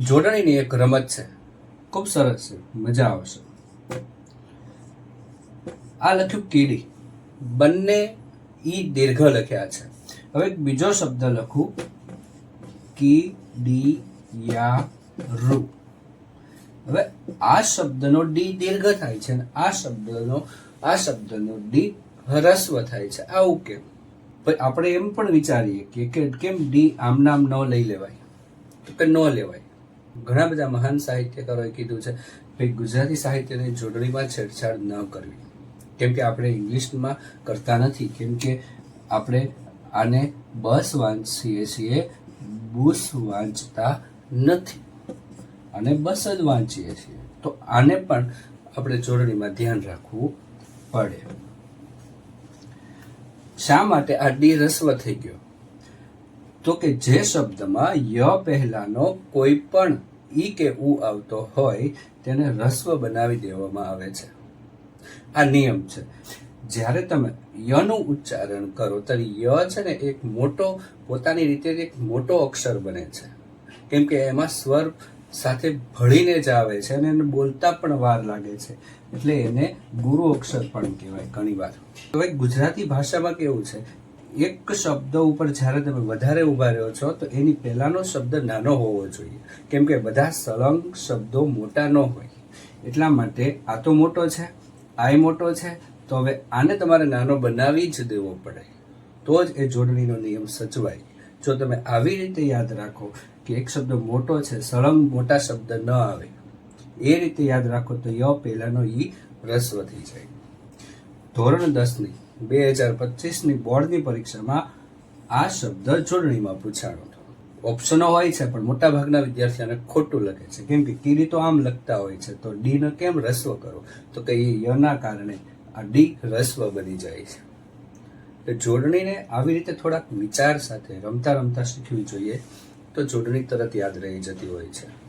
જોડણીની એક રમત છે. ખૂબ સરસ છે. મજા આવશે આ લખ્યું કીડી. બંને ઈ દીર્ઘ લખ્યા છે. હવે એક બીજો શબ્દ લખું. કી ડી યા રૂ હવે આ શબ્દનો ડી દીર્ઘ થાય છે અને આ શબ્દનો આ શબ્દનો ડી હ્રસ્વ થાય છે. આવું કેમ આપણે એમ પણ વિચારીએ કે કેમ ડી આમ નામ ન લઈ લેવાય? તો કે ન લેવાય? ઘણા બધા મહાન સાહિત્યકારોએ કીધું છે કે ગુજરાતી સાહિત્યની જોડણીમાં છેડછાડ ન કરવી. કેમ કે આપણે ઇંગ્લિશમાં કરતા નથી, કેમ કે આપણે આને બસ વાંચીએ છીએ, બુસ વાંચતા નથી, અને બસ જ વાંચીએ છીએ. તો આને પણ આપણે જોડણીમાં ધ્યાન રાખવું પડે. શા માટે આ ડી રસ્વ થઈ ગયો? તો કે જે શબ્દમાં ય પહેલાનો કોઈ પણ ઈ કે ઉ આવતો હોય તેને રસ્વ બનાવી દેવામાં આવે છે. આ નિયમ છે. જ્યારે તમે યનું ઉચ્ચારણ કરો, ત્યારે ય છે ને એક મોટો, પોતાની રીતે એક મોટો અક્ષર બને છે. કેમ કે એમાં સ્વર સાથે ભળીને જ આવે છે અને એને બોલતા પણ વાર લાગે છે. એટલે એને ગુરુ અક્ષર પણ કહેવાય ઘણી વાર હવે ગુજરાતી ભાષામાં કેવું છે? એક શબ્દ ઉપર જ્યારે તમે વધારે ઊભા રહ્યો છો, તો એની પહેલાંનો શબ્દ નાનો હોવો જોઈએ. કેમ કે બધા સળંગ શબ્દો મોટા ન હોય. એટલા માટે આ તો મોટો છે આય મોટો છે, તો હવે આને તમારે નાનો બનાવી જ દેવો પડે. તો જ એ જોડણીનો નિયમ સચવાય. જો તમે આવી રીતે યાદ રાખો કે એક શબ્દ મોટો છે, સળંગ મોટા શબ્દ ન આવે, એ રીતે યાદ રાખો તો ય પહેલાંનો ઈ રસ્વ થઈ જાય. ધોરણ દસની બે હજાર પચીસની બોર્ડની પરીક્ષામાં આ શબ્દ જોડણીમાં પૂછાણો હતો. ઓપ્શનો હોય છે, પણ મોટાભાગના વિદ્યાર્થીઓને ખોટું લખે છે. કેમ કે કીડી તો આમ લખતા હોય છે, તો ડી ને કેમ રસ્વ કરો? તો કે યના કારણે આ ડી રસ્વ બની જાય છે. એટલે જોડણીને આવી રીતે થોડાક વિચાર સાથે રમતા રમતા શીખવી જોઈએ, તો જોડણી તરત યાદ રહી જતી હોય છે.